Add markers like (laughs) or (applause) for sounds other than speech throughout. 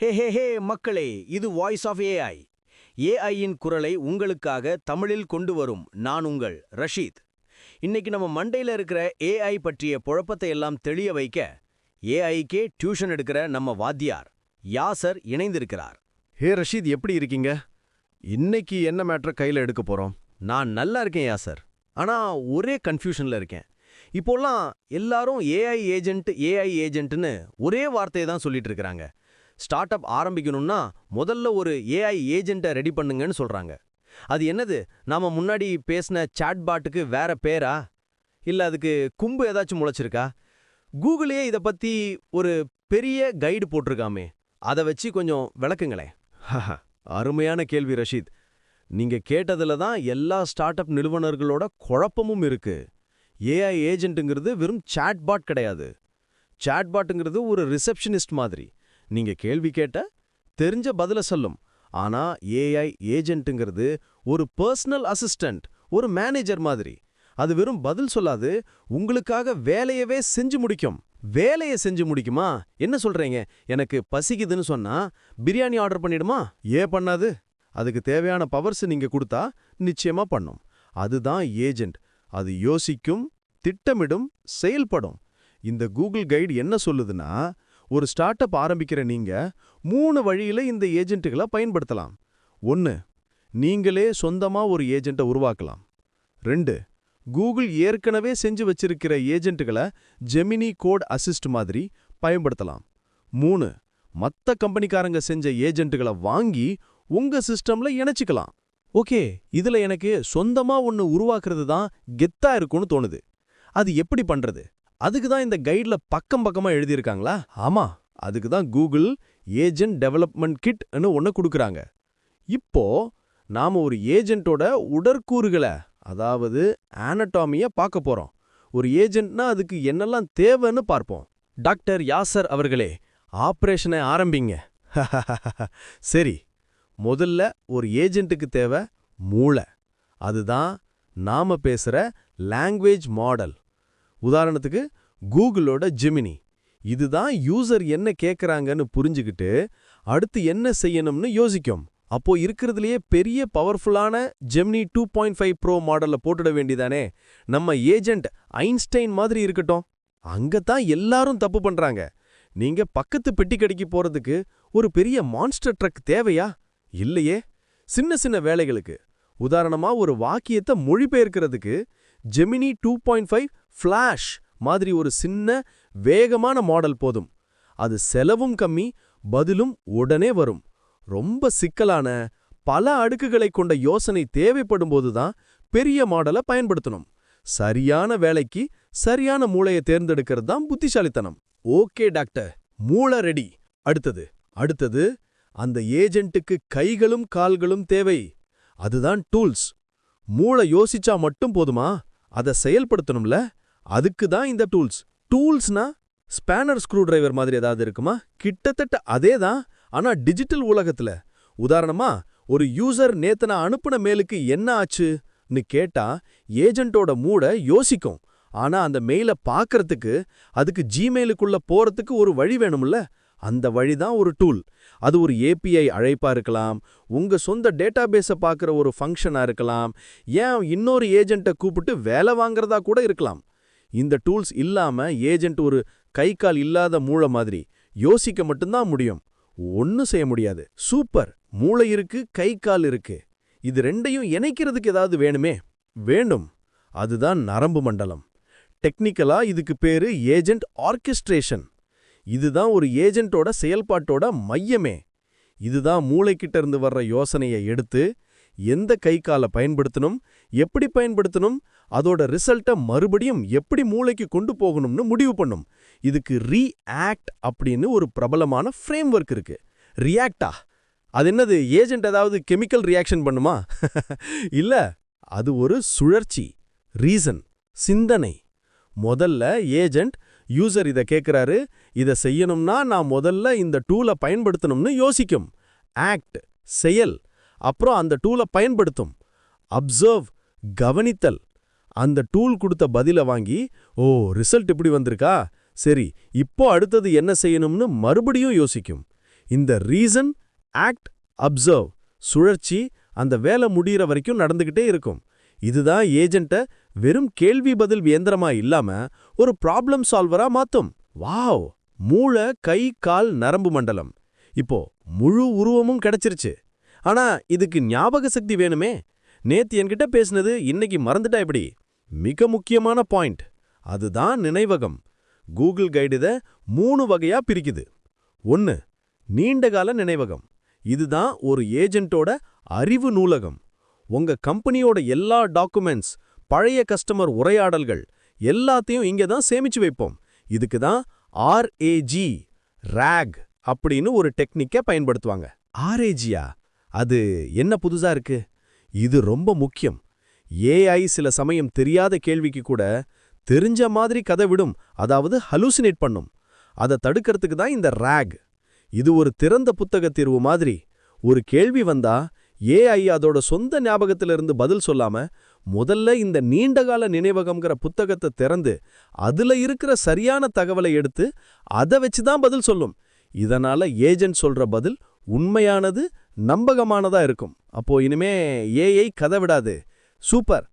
ஹே ஹே ஹே மக்களே இது voice of AI ஏஐயின் குரலை உங்களுக்காக தமிழில் கொண்டு வரும் நான் உங்கள் ரஷீத். இன்னைக்கு நம்ம மண்டையில இருக்கிற ஏஐ பற்றிய குழப்பத்தை எல்லாம் தெளிய வைக்க ஏஐக்கே டியூஷன் எடுக்கிற நம்ம வாத்தியார் யாசர் இணைந்திருக்கிறார். ஹே ரஷீத் எப்படி இருக்கீங்க? இன்னைக்கு என்ன மேட்ரை கையில் எடுக்க போறோம்? நான் நல்லா இருக்கேன் யாசர் ஆனா ஒரே கன்ஃபியூஷனில் இருக்கேன். இப்போல்லாம் எல்லாரும் ஏஐ ஏஜென்ட் ஏஐ ஏஜென்ட்னு ஒரே வார்த்தையை தான் சொல்லிட்டு இருக்கிறாங்க. ஸ்டார்ட் அப் ஆரம்பிக்கணும்னா முதல்ல ஒரு ஏஐ ஏஜென்ட்டை ரெடி பண்ணுங்கன்னு சொல்றாங்க. அது என்னது? நாம முன்னாடி பேசின சாட்பாட்டுக்கு வேற பேரா? இல்ல அதுக்கு கும்பு ஏதாச்சும் முளைச்சிருக்கா? கூகுளே இதை பத்தி ஒரு பெரிய கைடு போட்டிருக்காமே. அதை வச்சு கொஞ்சம் விளக்குங்களேன். அருமையான கேள்வி ரஷீத். நீங்க கேட்டதுல தான் எல்லா ஸ்டார்ட் அப் நிறுவனர்களோட குழப்பமும் இருக்கு. ஏஐ ஏஜென்ட்டுங்கிறது வெறும் சாட்பாட் கிடையாது. சாட்பாட்டுங்கிறது ஒரு ரிசப்ஷனிஸ்ட் மாதிரி. நீங்க கேள்வி கேட்ட தெரிஞ்ச பதில சொல்லும். ஆனா ஏஐ ஏஜென்ட்டுங்கிறது ஒரு பர்சனல் அசிஸ்டன்ட் ஒரு மேனேஜர் மாதிரி. அது வெறும் பதில் சொல்லாது உங்களுக்காக வேலையவே செஞ்சு முடிக்கும். வேலையை செஞ்சு முடிக்குமா? என்ன சொல்றீங்க? எனக்கு பசிக்குதுன்னு சொன்னா பிரியாணி ஆர்டர் பண்ணிடுமா? ஏன் பண்ணாது? அதுக்கு தேவையான பவர்ஸ் நீங்க கொடுத்தா நிச்சயமா பண்ணும். அதுதான் ஏஜென்ட் அது யோசிக்கும் திட்டமிடும் செயல்படும். இந்த கூகுள் கைடு என்ன சொல்லுதுன்னா ஒரு ஸ்டார்ட் அப் ஆரம்பிக்கிற நீங்க மூணு வழியில இந்த ஏஜென்ட்டுகளை பயன்படுத்தலாம். ஒன்று நீங்களே சொந்தமா ஒரு ஏஜென்ட்டை உருவாக்கலாம். ரெண்டு கூகுள் ஏற்கனவே செஞ்சு வச்சிருக்கிற ஏஜென்ட்டுகளை ஜெமினி கோட் அசிஸ்ட் மாதிரி பயன்படுத்தலாம். மூணு மத்த கம்பெனிக்காரங்க செஞ்ச ஏஜென்ட்டுகளை வாங்கி உங்க சிஸ்டம்ல இணைச்சிக்கலாம். ஓகே இதுல எனக்கு சொந்தமா ஒன்னு உருவாக்குறது தான் கெத்தா இருக்கும்னு தோணுது. அது எப்படி பண்றது? அதுக்கு தான் இந்த கைடில் பக்கம் பக்கமா எழுதியிருக்காங்களா? ஆமா அதுக்கு தான் கூகுள் ஏஜென்ட் டெவலப்மெண்ட் கிட்னு ஒன்று கொடுக்குறாங்க. இப்போ நாம ஒரு ஏஜென்ட்டோட உடற்கூறுகளை அதாவது ஆனட்டாமிய பார்க்க போறோம். ஒரு ஏஜென்ட்னா அதுக்கு என்னெல்லாம் தேவைன்னு பார்ப்போம். டாக்டர் யாசர் அவர்களே ஆப்ரேஷனை ஆரம்பிங்க. (laughs) சரி முதல்ல ஒரு ஏஜென்ட்டுக்கு தேவை மூளை. அதுதான் நாம பேசுற லாங்குவேஜ் மாடல் உதாரணத்துக்கு கூகுளோட ஜெமினி. இதுதான் யூசர் என்ன கேக்குறாங்கன்னு புரிஞ்சுக்கிட்டு அடுத்து என்ன செய்யணும்னு யோசிக்கும். அப்போ இருக்கிறதுலையே பெரிய பவர்ஃபுல்லான Gemini two point five pro மாடல்ல போட்டுட வேண்டியதானே? நம்ம ஏஜென்ட் ஐன்ஸ்டைன் மாதிரி இருக்கட்டும். அங்கதான் எல்லாரும் தப்பு பண்றாங்க. நீங்க பக்கத்து பெட்டி கடைக்கு போறதுக்கு ஒரு பெரிய மான்ஸ்டர் ட்ரக் தேவையா? இல்லையே. சின்ன சின்ன வேலைகளுக்கு. உதாரணமா ஒரு வாக்கியத்தை மொழிபெயர்க்கிறதுக்கு Gemini two point five flash மாதிரி ஒரு சின்ன வேகமான மாடல் போதும். அது செலவும் கம்மி பதிலும் உடனே வரும். ரொம்ப சிக்கலான பல அடுக்குகளை கொண்ட யோசனை தேவைப்படும்போது தான் பெரிய மாடலை பயன்படுத்தணும். சரியான வேலைக்கு சரியான மூளையை தேர்ந்தெடுக்கிறது தான் புத்திசாலித்தனம். Okay doctor. மூளை ரெடி. அடுத்தது. அடுத்தது அந்த ஏஜென்ட்டுக்கு கைகளும் கால்களும் தேவை. அதுதான் டூல்ஸ். மூளை யோசிச்சா மட்டும் போதுமா? அதை செயல்படுத்தணும்ல? அதுக்கு தான் இந்த டூல்ஸ். டூல்ஸ்னா ஸ்பேனர் ஸ்க்ரூ டிரைவர் மாதிரி ஏதாவது இருக்குமா? கிட்டத்தட்ட அதே தான் ஆனா டிஜிட்டல் உலகத்துல. உதாரணமா ஒரு யூசர் நேத்து நான் அனுப்புன மேலுக்கு என்ன ஆச்சுன்னு கேட்டா ஏஜென்ட்டோட மூட யோசிக்கும். ஆனா அந்த மெயில பார்க்கறதுக்கு அதுக்கு ஜிமெயிலுக்குள்ள போறதுக்கு ஒரு வழி வேணும்ல? அந்த வழி தான் ஒரு டூல். அது ஒரு ஏபிஐ அழைப்பா இருக்கலாம் உங்க சொந்த டேட்டாபேஸை பார்க்குற ஒரு ஃபங்க்ஷனா இருக்கலாம் ஏன் இன்னொரு ஏஜெண்ட்டை கூப்பிட்டு வேலை வாங்குறதா கூட இருக்கலாம். இந்த டூல்ஸ் இல்லாம ஏஜென்ட் ஒரு கை கால் இல்லாத மூளை மாதிரி யோசிக்க மட்டும்தான் முடியும். ஒன்றும் செய்ய முடியாது. சூப்பர்! மூளை இருக்கு கை கால் இருக்கு. இது ரெண்டையும் இணைக்கிறதுக்கு ஏதாவது வேணுமே? வேண்டும். அதுதான் நரம்பு மண்டலம். டெக்னிக்கலா இதுக்கு பேரு ஏஜென்ட் ஆர்கெஸ்ட்ரேஷன். இதுதான் ஒரு ஏஜென்ட்டோட செயல்பாட்டோட மையமே. இதுதான் மூளைக்கிட்ட இருந்து வர்ற யோசனையை எடுத்து எந்த கை காலை பயன்படுத்தணும் எப்படி பயன்படுத்தணும் அதோட ரிசல்ட்டை மறுபடியும் எப்படி மூளைக்கு கொண்டு போகணும்னு முடிவு பண்ணும். இதுக்கு ரீஆக்ட் அப்படின்னு ஒரு பிரபலமான ஃப்ரேம் ஒர்க் இருக்கு ரியாக்டா அது என்னது? ஏஜென்ட் ஏதாவது கெமிக்கல் ரியாக்ஷன் பண்ணுமா? (laughs) இல்ல அது ஒரு சுழற்சி ரீசன் சிந்தனை. முதல்ல ஏஜென்ட் யூசர் இத கேக்குறாரு இத செய்யணும்னா நான் முதல்ல இந்த டூலை பயன்படுத்தணும்னு யோசிக்கும். ஆக்ட் செயல். அப்புறம் அந்த டூலை பயன்படுத்தும். அப்சர்வ் கவனித்தல். அந்த டூல் கொடுத்த பதில வாங்கி ஓ ரிசல்ட் இப்படி வந்திருக்கா? சரி இப்போ அடுத்தது என்ன செய்யணும்னு மறுபடியும் யோசிக்கும். இந்த ரீசன் ஆக்ட் அப்சர்வ் சுழற்சி அந்த வேலை முடிகிற வரைக்கும் நடந்துகிட்டே இருக்கும். இதுதான் ஏஜென்ட்ட வெறும் கேள்வி பதில் இயந்திரமா இல்லாம ஒரு ப்ராப்ளம் சால்வரா மாத்தும். வாவ்! மூளை கை கால் நரம்பு மண்டலம். இப்போ முழு உருவமும் கிடைச்சிருச்சு. ஆனா இதுக்கு ஞாபக சக்தி வேணுமே? நேத்து என்கிட்ட பேசினது இன்னைக்கு மறந்துட்டா எப்படி? மிக முக்கியமான பாயிண்ட். அதுதான் நினைவகம். கூகுள் கைடு இதை மூணு வகையா பிரிக்குது. ஒன்னு நீண்டகால நினைவகம். இதுதான் ஒரு ஏஜென்ட்டோட அறிவு நூலகம். உங்க கம்பெனியோட எல்லா டாக்குமெண்ட்ஸ் பழைய கஸ்டமர் உரையாடல்கள் எல்லாத்தையும் இங்க தான் சேமிச்சு வைப்போம். இதுக்கு தான் ஆர்ஏஜி ரேக் அப்படின்னு ஒரு டெக்னிக்கை பயன்படுத்துவாங்க. ஆர்ஏஜியா? அது என்ன புதுசா இருக்கு? இது ரொம்ப முக்கியம். ஏஐ சில சமயம் தெரியாத கேள்விக்கு கூட தெரிஞ்ச மாதிரி கதை விடும் அதாவது ஹலூசினேட் பண்ணும். அதை தடுக்கிறதுக்கு தான் இந்த ராக் இது ஒரு திறந்த புத்தக தீர்வு மாதிரி. ஒரு கேள்வி வந்தா ஏஐ அதோட சொந்த ஞாபகத்திலிருந்து பதில் சொல்லாம முதல்ல இந்த நீண்டகால நினைவகம்ங்கிற புத்தகத்தை திறந்து அதுல இருக்கிற சரியான தகவலை எடுத்து அதை வச்சு தான் பதில் சொல்லும். இதனால ஏஜென்ட் சொல்ற பதில் உண்மையானது நம்பகமானதா இருக்கும். அப்போ இனிமே ஏஐ கதை விடாது சூப்பர்.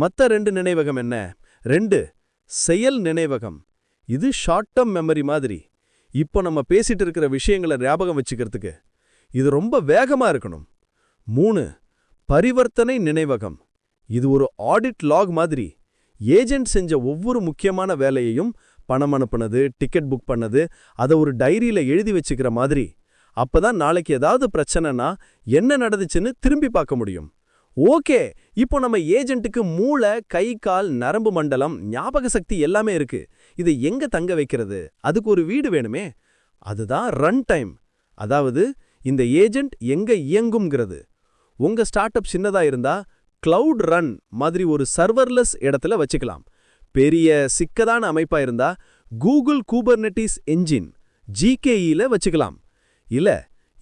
மத்த ரெண்டு நினைவகம் என்ன? ரெண்டு செயல் நினைவகம். இது ஷார்ட் டர்ம் மெமரி மாதிரி. இப்போ நம்ம பேசிட்டு இருக்கிற விஷயங்களை ஞாபகம் வச்சுக்கிறதுக்கு. இது ரொம்ப வேகமா இருக்கணும். மூணு பரிவர்த்தனை நினைவகம். இது ஒரு ஆடிட் லாக் மாதிரி. ஏஜென்ட் செஞ்ச ஒவ்வொரு முக்கியமான வேலையையும் பணம் அனுப்புனது டிக்கெட் புக் பண்ணது அதை ஒரு டைரியில் எழுதி வச்சுக்கிற மாதிரி. அப்பதான் நாளைக்கு ஏதாவது பிரச்சனைனா என்ன நடந்துச்சுன்னு திரும்பி பார்க்க முடியும். ஓகே இப்போ நம்ம ஏஜென்ட்டுக்கு மூளை கை கால் நரம்பு மண்டலம் ஞாபக சக்தி எல்லாமே இருக்கு. இதை எங்க தங்க வைக்கிறது? அதுக்கு ஒரு வீடு வேணுமே. அதுதான் ரன் டைம் அதாவது இந்த ஏஜென்ட் எங்க இயங்கும்ங்கிறது. உங்க ஸ்டார்ட் அப் சின்னதா இருந்தா கிளவுட் ரன் மாதிரி ஒரு சர்வர்லெஸ் இடத்துல வச்சுக்கலாம். பெரிய சிக்கதான அமைப்பா இருந்தா கூகுள் கூபர்னெட்டிஸ் என்ஜின் ஜிகேஇல வச்சுக்கலாம். இல்ல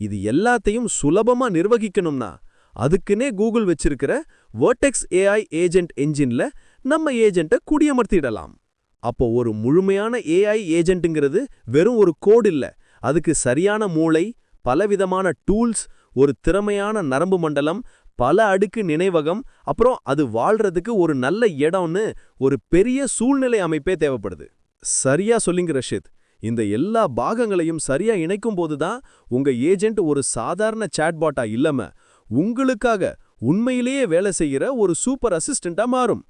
இது எல்லாத்தையும் சுலபமா நிர்வகிக்கணும்னா அதுக்குன்னே கூகுள் வச்சிருக்கிற வேர்டெக்ஸ் ஏஐ ஏஜென்ட் என்ஜின்ல நம்ம ஏஜென்ட்டை குடியமர்த்திடலாம். அப்போ ஒரு முழுமையான ஏஐ ஏஜென்ட்டுங்கிறது வெறும் ஒரு கோடு இல்ல அதுக்கு சரியான மூளை பலவிதமான டூல்ஸ் ஒரு திறமையான நரம்பு மண்டலம் பல அடுக்கு நினைவகம் அப்புறம் அது வாழ்றதுக்கு ஒரு நல்ல இடம்னு ஒரு பெரிய சூழ்நிலை அமைப்பே தேவைப்படுது. சரியா சொல்லிங்க ரஷித். இந்த எல்லா பாகங்களையும் சரியா இணைக்கும் போதுதான் உங்க ஏஜென்ட் ஒரு சாதாரண சாட்பாட்டா இல்லாம உங்களுக்காக உண்மையிலேயே வேலை செய்யற ஒரு சூப்பர் அசிஸ்டண்டா மாறும்.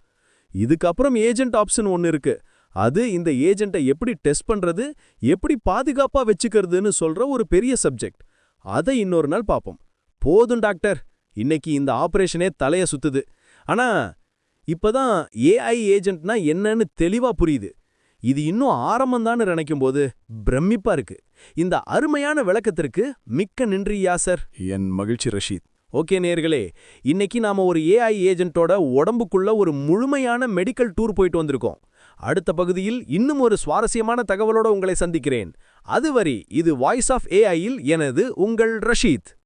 இதுக்கப்புறம் ஏஜென்ட் ஆப்ஷன் ஒன்னு இருக்கு. அது இந்த ஏஜென்ட்டை எப்படி டெஸ்ட் பண்றது எப்படி பாதுகாப்பா வச்சுக்கிறதுன்னு சொல்ற ஒரு பெரிய சப்ஜெக்ட் அதை இன்னொரு நாள் பார்ப்போம். போதும் டாக்டர். இன்னைக்கு இந்த ஆபரேஷனே தலைய சுத்துது. ஆனா இப்பதான் ஏஐ ஏஜென்ட்னா என்னன்னு தெளிவா புரியுது. இது இன்னும் ஆரம்பம்தான்னு நினைக்கும் போது பிரமிப்பா இருக்கு. இந்த அருமையான விளக்கத்திற்கு மிக்க நன்றி யாசர் என் மகிழ்ச்சி ரஷீத். ஓகே நேர்களே இன்னைக்கு நாம ஒரு ஏஐ ஏஜென்ட்டோட உடம்புக்குள்ள ஒரு முழுமையான மெடிக்கல் டூர் போயிட்டு வந்திருக்கோம். அடுத்த பகுதியில் இன்னும் ஒரு சுவாரஸ்யமான தகவலோட உங்களை சந்திக்கிறேன். அதுவரை இது வாய்ஸ் ஆஃப் ஏஐயில் எனது உங்கள் ரஷீத்.